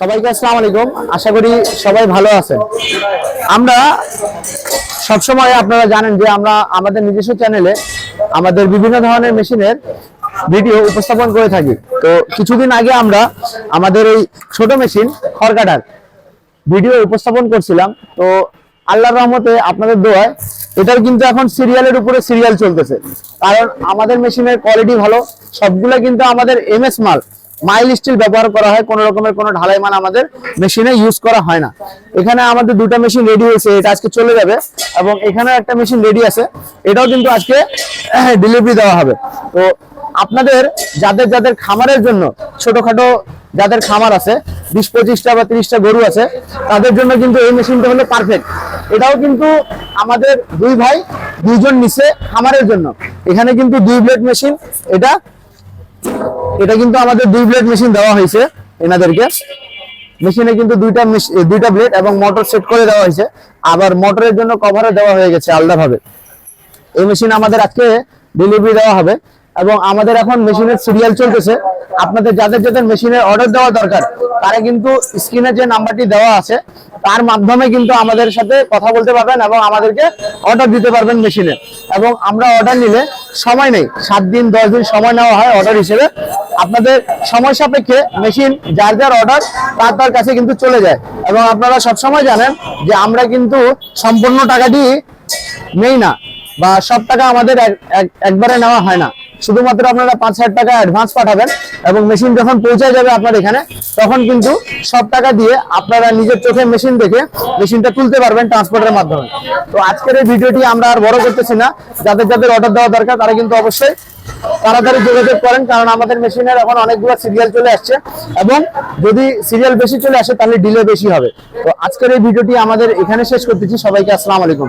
সবাইকে আসসালাম আলাইকুম। আশা করি সবাই ভালো আছেন। আমরা সবসময় আপনারা জানেন যে আমরা আমাদের নিজস্ব চ্যানেলে আমাদের বিভিন্ন ধরনের মেশিনের ভিডিও উপস্থাপন করে থাকি। তো কিছুদিন আগে আমরা আমাদের এই ছোট মেশিন খড়কাটার ভিডিও উপস্থাপন করছিলাম। তো আল্লাহর রহমতে আপনাদের দোয়ায় এটার কিন্তু এখন সিরিয়ালের উপরে সিরিয়াল চলতেছে। কারণ আমাদের মেশিনের কোয়ালিটি ভালো, সবগুলো কিন্তু আমাদের এমএস মাল। মাইল স্টিল ব্যবহার করা হয়, কোনো রকমের কোনো ঢালাই মাল আমাদের মেশিনে ইউজ করা হয় না। এখানে আমাদের দুটা মেশিন রেডি হয়েছে, এটা আজকে চলে যাবে এবং এখানে একটা মেশিন রেডি আছে, এটাও কিন্তু আজকে ডেলিভারি দেওয়া হবে। তো আপনাদের, যাদের যাদের খামারের জন্য ছোটখাটো যাদের খামার আছে, বিশ পঁচিশটা বা তিরিশটা গরু আছে, তাদের জন্য কিন্তু এই মেশিনটা হলো পারফেক্ট এটাও কিন্তু আমাদের দুই ভাই, দুইজন নিচে খামারের জন্য। এখানে কিন্তু দুই ব্লেড মেশিন এটা এটা কিন্তু আমাদের দুই ব্লেড মেশিন দেওয়া হয়েছে এনাদেরকে। মেশিনে কিন্তু দুইটা দুইটা ব্লেড এবং মোটর সেট করে দেওয়া হয়েছে। আবার মোটরের জন্য কভারও দেওয়া হয়ে গেছে আলাদাভাবে। এই মেশিন আমাদের আজকে ডেলিভারি দেওয়া হবে। এবং আমাদের এখন মেশিনের সিরিয়াল চলতেছে। আপনাদের যাদের যাদের মেশিনের অর্ডার দেওয়া দরকার, তারা কিন্তু স্ক্রিনে যে নাম্বারটি দেওয়া আছে, তার মাধ্যমে কিন্তু আমাদের সাথে কথা বলতে পারবেন এবং আমাদেরকে অর্ডার দিতে পারবেন মেশিনে। এবং আমরা অর্ডার নিলে সময় নেই, সাত দিন, দশ দিন সময় নেওয়া হয় অর্ডার হিসেবে। আপনাদের সময় সাপেক্ষে মেশিন যার যার অর্ডার তার তার কাছে কিন্তু চলে যায়। এবং আপনারা সবসময় জানেন যে আমরা কিন্তু সম্পূর্ণ টাকাটি নেই না, বা সব টাকা আমাদের এক- এক- একবারে নেওয়া হয় না। শুধুমাত্র আপনারা পাঁচ হাজার টাকা অ্যাডভান্স পাঠাবেন এবং মেশিন যখন পৌঁছে যাবে আপনার এখানে, তখন কিন্তু সব টাকা দিয়ে আপনারা নিজের চোখে মেশিন দেখে মেশিনটা তুলতে পারবেন ট্রান্সপোর্টের মাধ্যমে। তো আজকের এই ভিডিওটি আমরা আর বড় করতেছি না। যাদের যাদের অর্ডার দেওয়া দরকার, তারা কিন্তু অবশ্যই তাড়াতাড়ি যোগাযোগ করেন, কারণ আমাদের মেশিনের এখন অনেকগুলো সিরিয়াল চলে আসছে এবং যদি সিরিয়াল বেশি চলে আসে, তাহলে ডিলে বেশি হবে। তো আজকের এই ভিডিওটি আমাদের এখানে শেষ করতেছি। সবাইকে আসসালাম আলাইকুম।